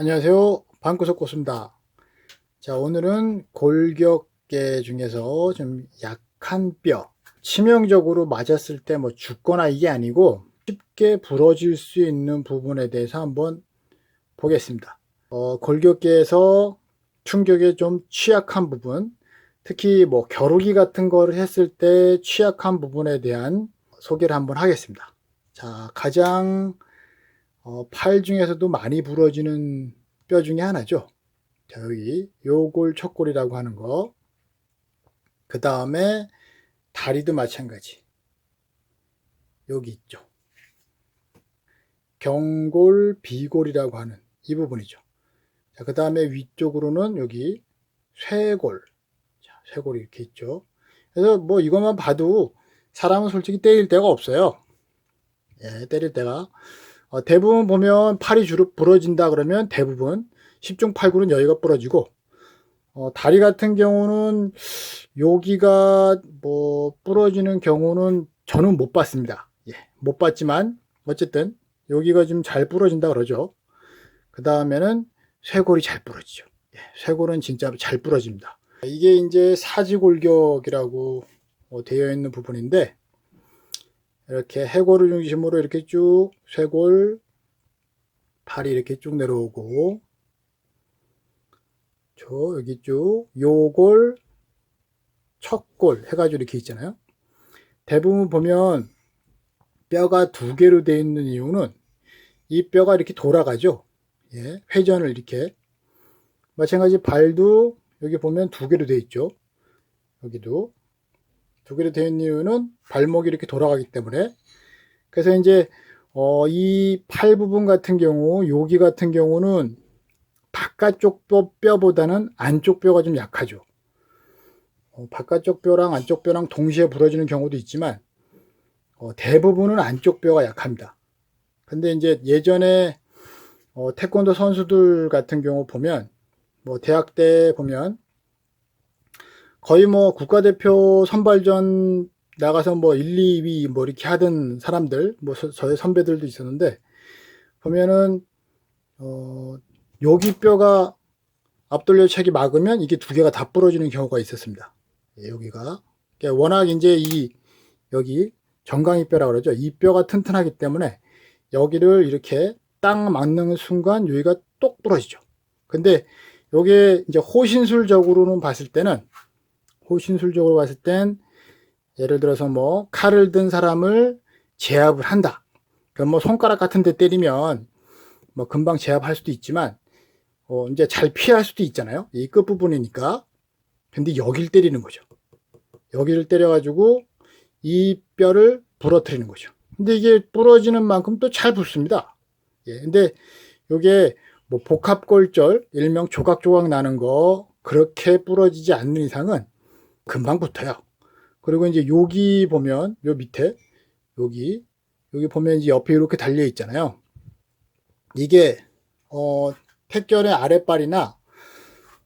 안녕하세요. 방구석 고수입니다. 자, 오늘은 골격계 중에서 좀 약한 뼈, 치명적으로 맞았을 때 뭐 죽거나 이게 아니고 쉽게 부러질 수 있는 부분에 대해서 한번 보겠습니다. 어, 골격계에서 충격에 좀 취약한 부분, 특히 뭐 겨루기 같은 거를 했을 때 취약한 부분에 대한 소개를 한번 하겠습니다. 자, 가장 어, 팔 중에서도 많이 부러지는 뼈 중에 하나죠. 자, 여기 요골 척골이라고 하는 거. 그 다음에 다리도 마찬가지. 여기 있죠. 경골, 비골이라고 하는 이 부분이죠. 자, 그 다음에 위쪽으로는 여기 쇄골. 자, 쇄골이 이렇게 있죠. 그래서 뭐 이것만 봐도 사람은 솔직히 때릴 데가 없어요. 예, 때릴 데가. 어, 대부분 보면 팔이 주로 부러진다 그러면 대부분 10중 8구는 여기가 부러지고 어, 다리 같은 경우는 여기가 뭐 부러지는 경우는 저는 못 봤습니다. 예, 못 봤지만 어쨌든 여기가 좀 잘 부러진다 그러죠. 그 다음에는 쇄골이 잘 부러지죠. 예, 쇄골은 진짜 잘 부러집니다. 이게 이제 사지골격이라고 어, 되어 있는 부분인데 이렇게 해골을 중심으로 이렇게 쭉 쇄골 팔이 이렇게 쭉 내려오고 저 여기 쭉 요골 척골 해가지고 이렇게 있잖아요. 대부분 보면 뼈가 두 개로 되어 있는 이유는 이 뼈가 이렇게 돌아가죠. 예, 회전을 이렇게. 마찬가지 발도 여기 보면 두 개로 되어 있죠. 여기도. 두 개로 되어 있는 이유는 발목이 이렇게 돌아가기 때문에. 그래서 이제 어, 이 팔 부분 같은 경우 여기 같은 경우는 바깥쪽 뼈, 뼈보다는 안쪽 뼈가 좀 약하죠. 어, 바깥쪽 뼈랑 안쪽 뼈랑 동시에 부러지는 경우도 있지만 어, 대부분은 안쪽 뼈가 약합니다 근데 이제 예전에 어, 태권도 선수들 같은 경우 보면 뭐 대학 때 보면 거의 뭐 국가대표 선발전 나가서 뭐 1, 2위 뭐 이렇게 하던 사람들, 뭐 저 의 선배들도 있었는데 보면은 어 여기 뼈가 앞돌려차기 막으면 이게 두 개가 다 부러지는 경우가 있었습니다. 예, 여기가 그러니까 워낙 이제 이 여기 정강이 뼈라 그러죠. 이 뼈가 튼튼하기 때문에 여기를 이렇게 딱 막는 순간 여기가 똑 부러지죠. 근데 요게 이제 호신술적으로는 봤을 때는 호신술적으로 봤을 땐 예를 들어서 뭐 칼을 든 사람을 제압을 한다. 그럼 뭐 손가락 같은 데 때리면 뭐 금방 제압할 수도 있지만 어 이제 잘 피할 수도 있잖아요. 이 끝부분이니까. 근데 여길 때리는 거죠. 여기를 때려 가지고 이 뼈를 부러뜨리는 거죠. 근데 이게 부러지는 만큼 또 잘 붙습니다. 예. 근데 요게 뭐 복합골절, 일명 조각조각 나는 거 그렇게 부러지지 않는 이상은 금방 붙어요. 그리고 이제 여기 보면 요 밑에 여기 여기 보면 이제 옆에 이렇게 달려 있잖아요. 이게 어 택견의 아랫발이나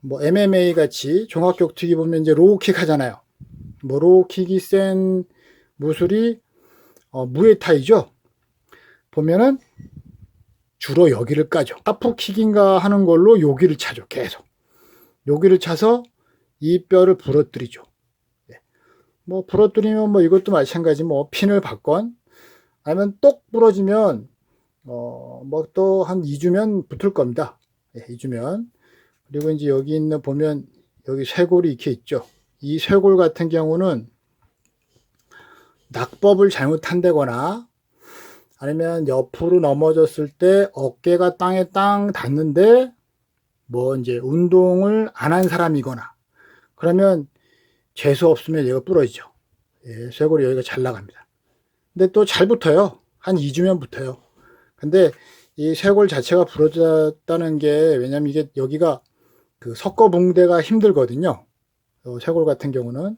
뭐 MMA 같이 종합격투기 보면 이제 로우킥 하잖아요. 뭐 로우킥이 센 무술이 어, 무에타이죠. 보면은 주로 여기를 까죠. 하프킥인가 하는 걸로 여기를 차죠. 계속. 여기를 차서 이 뼈를 부러뜨리죠. 뭐 부러뜨리면 뭐 이것도 마찬가지 뭐 핀을 받건 아니면 똑 부러지면 어 뭐 또 한 2주면 붙을 겁니다. 예, 2주면 그리고 이제 여기 있는 보면 여기 쇄골이 이렇게 있죠. 이 쇄골 같은 경우는 낙법을 잘못한다거나 아니면 옆으로 넘어졌을 때 어깨가 땅에 땅 닿는데 뭐 이제 운동을 안 한 사람이거나 그러면 재수 없으면 얘가 부러지죠. 예, 쇄골이 여기가 잘 나갑니다. 근데 또 잘 붙어요. 한 2주면 붙어요. 근데 이 쇄골 자체가 부러졌다는 게 왜냐면 이게 여기가 그 석거 붕대가 힘들거든요. 어, 쇄골 같은 경우는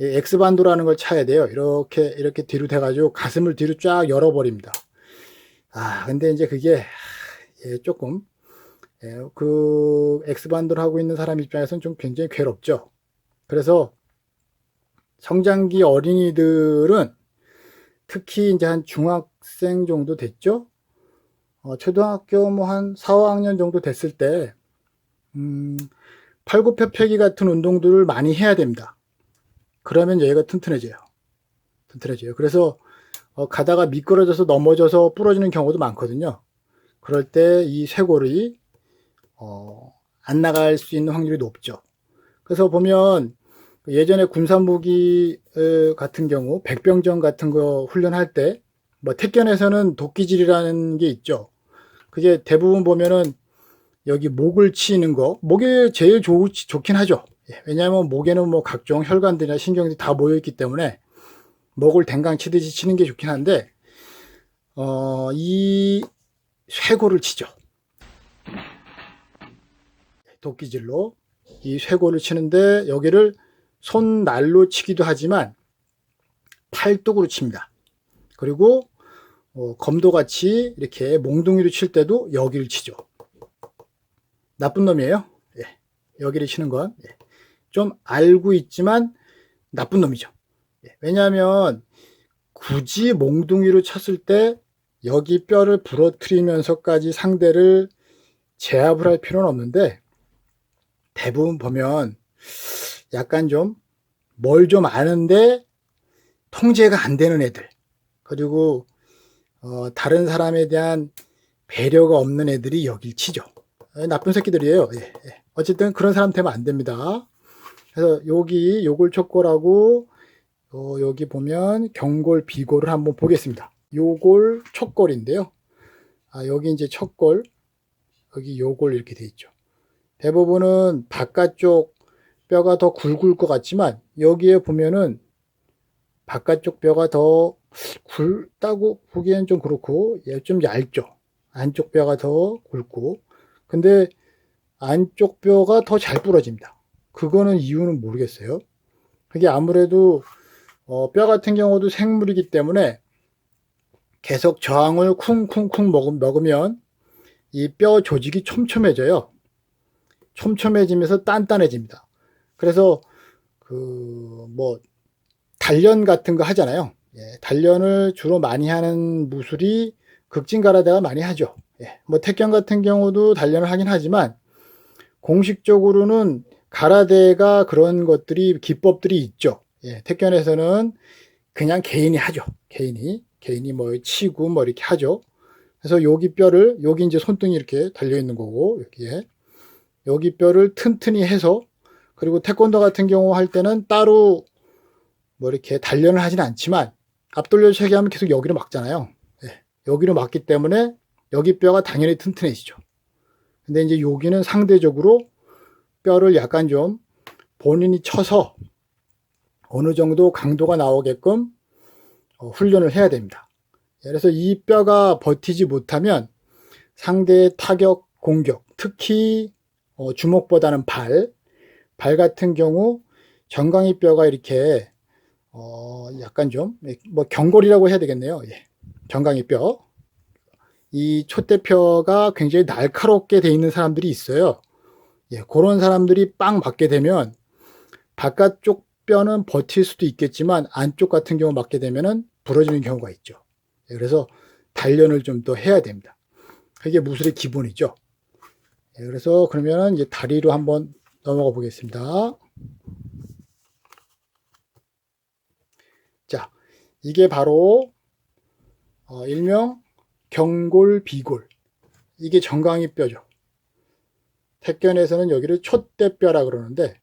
이 X반도라는 걸 차야 돼요. 이렇게, 이렇게 뒤로 돼가지고 가슴을 뒤로 쫙 열어버립니다. 아, 근데 이제 그게, 예, 조금, 예, 그 X반도를 하고 있는 사람 입장에서는 좀 굉장히 괴롭죠. 그래서 성장기 어린이들은 특히 이제 한 중학생 정도 됐죠? 어, 초등학교 뭐 한 4, 5학년 정도 됐을 때, 음, 팔굽혀펴기 같은 운동들을 많이 해야 됩니다. 그러면 얘가 튼튼해져요. 튼튼해져요. 그래서 어, 가다가 미끄러져서 넘어져서 부러지는 경우도 많거든요. 그럴 때 이 쇄골이 어, 안 나갈 수 있는 확률이 높죠. 그래서 보면 예전에 군사무기 어, 같은 경우 백병전 같은 거 훈련할 때 뭐 택견에서는 도끼질이라는 게 있죠. 그게 대부분 보면은 여기 목을 치는 거 목에 제일 좋, 좋긴 하죠. 예, 왜냐하면 목에는 뭐 각종 혈관들이나 신경들이 다 모여 있기 때문에 목을 댕강 치듯이 치는 게 좋긴 한데 어, 이 쇄골을 치죠. 도끼질로 이 쇄골을 치는데 여기를 손날로 치기도 하지만 팔뚝으로 칩니다. 그리고 어, 검도같이 이렇게 몽둥이로 칠 때도 여기를 치죠. 나쁜 놈이에요. 예, 여기를 치는 건. 예, 좀 알고 있지만 나쁜 놈이죠. 예, 왜냐하면 굳이 몽둥이로 쳤을 때 여기 뼈를 부러뜨리면서까지 상대를 제압을 할 필요는 없는데 대부분 보면 약간 좀 뭘좀 아는데 통제가 안 되는 애들 그리고 어, 다른 사람에 대한 배려가 없는 애들이 여길 치죠. 에, 나쁜 새끼들이에요. 예, 예. 어쨌든 그런 사람 되면 안 됩니다. 그래서 여기 요골 촉골하고 어, 여기 보면 경골 비골을 한번 보겠습니다. 요골 촉골인데요. 아, 여기 이제 촉골 여기 요골 이렇게 돼 있죠. 대부분은 바깥쪽 뼈가 더 굵을 것 같지만 여기에 보면은 바깥쪽 뼈가 더 굵다고 보기엔 좀 그렇고 얘좀 얇죠. 안쪽 뼈가 더 굵고 근데 안쪽 뼈가 더 잘 부러집니다. 그거는 이유는 모르겠어요. 그게 아무래도 어, 뼈 같은 경우도 생물이기 때문에 계속 저항을 쿵쿵쿵 먹으면 이 뼈 조직이 촘촘해져요. 촘촘해지면서 단단해집니다. 그래서 그 뭐 단련 같은 거 하잖아요. 예, 단련을 주로 많이 하는 무술이 극진가라데가 많이 하죠. 예, 뭐 태견 같은 경우도 단련을 하긴 하지만 공식적으로는 가라데가 그런 것들이 기법들이 있죠. 예, 태견에서는 그냥 개인이 하죠. 개인이 개인이 뭐 치고 뭐 이렇게 하죠. 그래서 여기 뼈를 여기 이제 손등이 이렇게 달려 있는 거고 여기에 여기 뼈를 튼튼히 해서 그리고 태권도 같은 경우 할 때는 따로 뭐 이렇게 단련을 하진 않지만 앞돌려 차기 하면 계속 여기로 막잖아요. 예, 여기로 막기 때문에 여기 뼈가 당연히 튼튼해지죠. 근데 이제 여기는 상대적으로 뼈를 약간 좀 본인이 쳐서 어느 정도 강도가 나오게끔 어, 훈련을 해야 됩니다. 그래서 이 뼈가 버티지 못하면 상대의 타격, 공격, 특히 어, 주먹보다는 발, 발 같은 경우 정강이 뼈가 이렇게 어, 약간 좀 뭐 경골이라고 해야 되겠네요. 예. 정강이 뼈. 이 촛대뼈가 굉장히 날카롭게 돼 있는 사람들이 있어요. 예, 그런 사람들이 빵 맞게 되면 바깥쪽 뼈는 버틸 수도 있겠지만 안쪽 같은 경우 맞게 되면은 부러지는 경우가 있죠. 예, 그래서 단련을 좀 더 해야 됩니다. 그게 무술의 기본이죠. 예, 그래서 그러면 이제 다리로 한번 넘어가 보겠습니다. 자, 이게 바로 어, 일명 경골 비골. 이게 정강이 뼈죠. 택견에서는 여기를 촛대뼈라 그러는데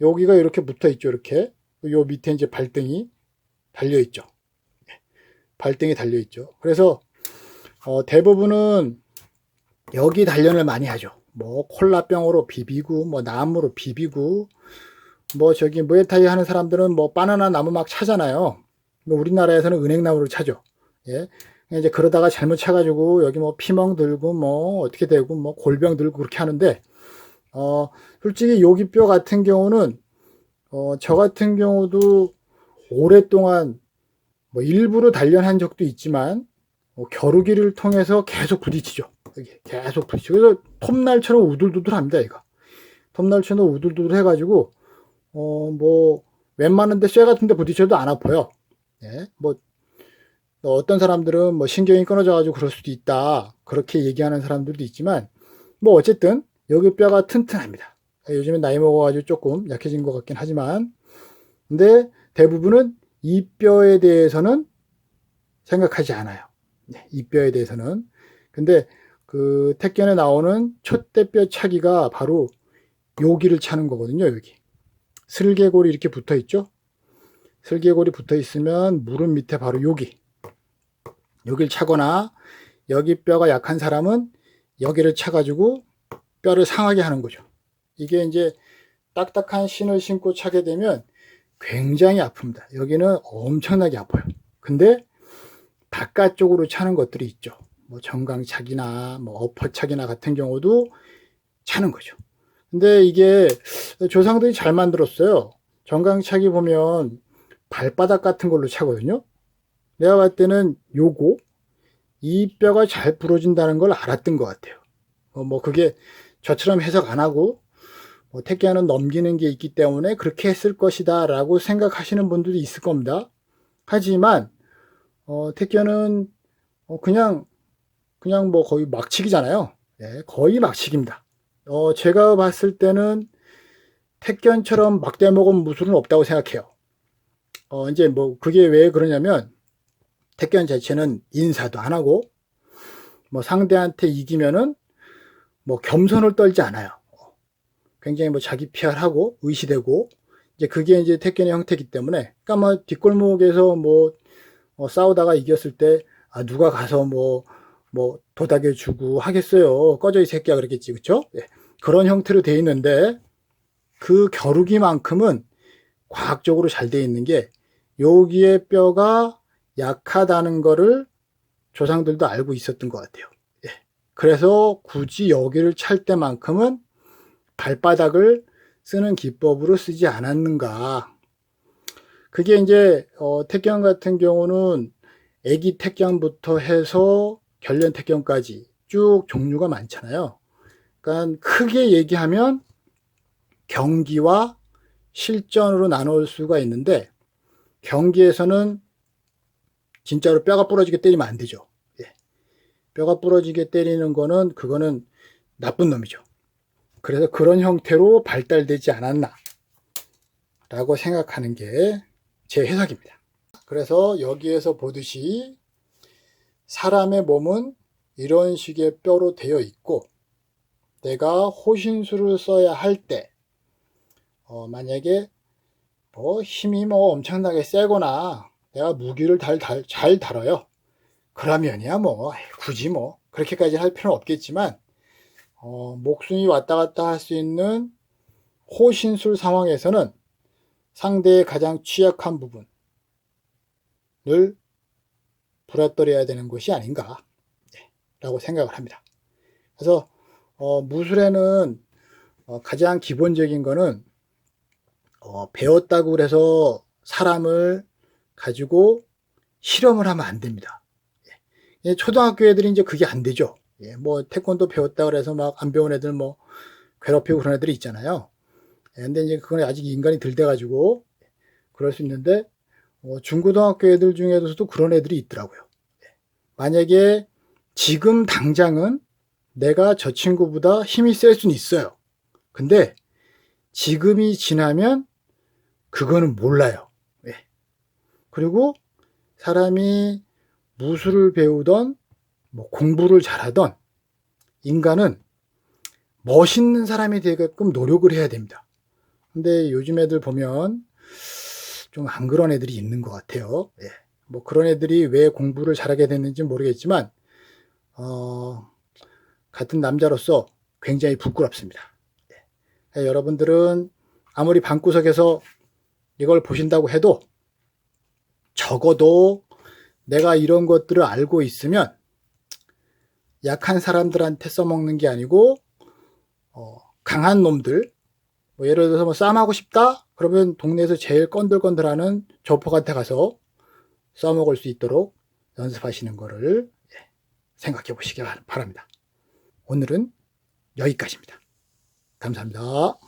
여기가 이렇게 붙어 있죠. 이렇게 요 밑에 이제 발등이 달려 있죠. 발등이 달려 있죠. 그래서 어, 대부분은 여기 단련을 많이 하죠. 뭐 콜라병으로 비비고 뭐 나무로 비비고 뭐 저기 무에타이 하는 사람들은 뭐 바나나 나무 막 차잖아요. 뭐 우리나라에서는 은행나무를 차죠. 예. 이제 그러다가 잘못 차가지고 여기 뭐 피멍 들고 뭐 어떻게 되고 뭐 골병 들고 그렇게 하는데 어 솔직히 여기 뼈 같은 경우는 어, 저 같은 경우도 오랫동안 뭐 일부러 단련한 적도 있지만 어, 겨루기를 통해서 계속 부딪히죠. 계속 부딪히죠. 그래서 톱날처럼 우둘두둘합니다. 얘가 톱날처럼 우둘두둘 해가지고 어 뭐 웬만한 데 쇠 같은 데 부딪혀도 안 아파요. 예, 뭐 어떤 사람들은 뭐 신경이 끊어져가지고 그럴 수도 있다 그렇게 얘기하는 사람들도 있지만 뭐 어쨌든 여기 뼈가 튼튼합니다. 요즘에 나이 먹어가지고 조금 약해진 것 같긴 하지만 근데 대부분은 이 뼈에 대해서는 생각하지 않아요. 네, 이 뼈에 대해서는. 근데 그 택견에 나오는 촛대뼈 차기가 바로 여기를 차는 거거든요. 여기 슬개골이 이렇게 붙어 있죠. 슬개골이 붙어 있으면 무릎 밑에 바로 여기 여기를 차거나 여기 뼈가 약한 사람은 여기를 차가지고 뼈를 상하게 하는 거죠. 이게 이제 딱딱한 신을 신고 차게 되면 굉장히 아픕니다. 여기는 엄청나게 아파요. 근데 바깥쪽으로 차는 것들이 있죠. 뭐 정강착이나 뭐 엎어착이나 같은 경우도 차는 거죠. 근데 이게 조상들이 잘 만들었어요. 정강착이 보면 발바닥 같은 걸로 차거든요. 내가 봤을 때는 요거 이 뼈가 잘 부러진다는 걸 알았던 것 같아요. 어, 뭐 그게 저처럼 해석 안 하고 뭐 택견은 넘기는 게 있기 때문에 그렇게 했을 것이다 라고 생각하시는 분들도 있을 겁니다. 하지만 어, 택견은 어, 그냥 그냥 뭐 거의 막치기잖아요. 네, 거의 막치기입니다. 어, 제가 봤을 때는 택견처럼 막대 먹은 무술은 없다고 생각해요. 어, 이제 뭐 그게 왜 그러냐면 택견 자체는 인사도 안 하고 뭐 상대한테 이기면은 뭐 겸손을 떨지 않아요. 굉장히 뭐 자기 피할하고 의시되고 이제 그게 이제 택견의 형태이기 때문에 그러니까 뭐 뒷골목에서 뭐 어, 싸우다가 이겼을 때 아, 누가 가서 뭐 뭐 도닥여 주고 하겠어요. 꺼져 이 새끼야 그랬겠지. 그쵸? 예. 그런 형태로 돼 있는데 그 겨루기만큼은 과학적으로 잘 돼 있는 게 여기에 뼈가 약하다는 거를 조상들도 알고 있었던 것 같아요. 예. 그래서 굳이 여기를 찰 때만큼은 발바닥을 쓰는 기법으로 쓰지 않았는가. 그게 이제 어, 택견 같은 경우는 애기 택견부터 해서 결련 택견까지 쭉 종류가 많잖아요. 그러니까 크게 얘기하면 경기와 실전으로 나눌 수가 있는데 경기에서는 진짜로 뼈가 부러지게 때리면 안 되죠. 예. 뼈가 부러지게 때리는 거는 그거는 나쁜 놈이죠. 그래서 그런 형태로 발달되지 않았나 라고 생각하는 게 제 해석입니다. 그래서 여기에서 보듯이 사람의 몸은 이런 식의 뼈로 되어 있고 내가 호신술을 써야 할때 어, 만약에 뭐 힘이 뭐 엄청나게 세거나 내가 무기를 잘, 잘, 잘 다뤄요. 그러면이야 뭐 굳이 뭐 그렇게까지 할 필요는 없겠지만 어, 목숨이 왔다 갔다 할 수 있는 호신술 상황에서는 상대의 가장 취약한 부분을 부라떨어야 되는 것이 아닌가 네, 라고 생각을 합니다. 그래서 어, 무술에는 어, 가장 기본적인 거는 어, 배웠다고 그래서 사람을 가지고 실험을 하면 안 됩니다. 예. 초등학교 애들이 이제 그게 안 되죠. 예, 뭐 태권도 배웠다 그래서 막 안 배운 애들 뭐 괴롭히고 그런 애들이 있잖아요. 예, 근데 이제 그건 아직 인간이 덜 돼가지고 그럴 수 있는데 어, 중고등학교 애들 중에서도 그런 애들이 있더라고요. 예. 만약에 지금 당장은 내가 저 친구보다 힘이 셀 수는 있어요. 근데 지금이 지나면 그거는 몰라요. 예. 그리고 사람이 무술을 배우던 뭐 공부를 잘하던 인간은 멋있는 사람이 되게끔 노력을 해야 됩니다. 근데 요즘 애들 보면 좀 안 그런 애들이 있는 것 같아요. 예. 뭐 그런 애들이 왜 공부를 잘하게 됐는지 모르겠지만, 어, 같은 남자로서 굉장히 부끄럽습니다. 예. 여러분들은 아무리 방구석에서 이걸 보신다고 해도 적어도 내가 이런 것들을 알고 있으면 약한 사람들한테 써먹는 게 아니고 어, 강한 놈들 뭐 예를 들어서 뭐 싸움하고 싶다? 그러면 동네에서 제일 건들건들하는 조폭한테 가서 싸워먹을 수 있도록 연습하시는 거를 예, 생각해 보시기 바랍니다. 오늘은 여기까지입니다. 감사합니다.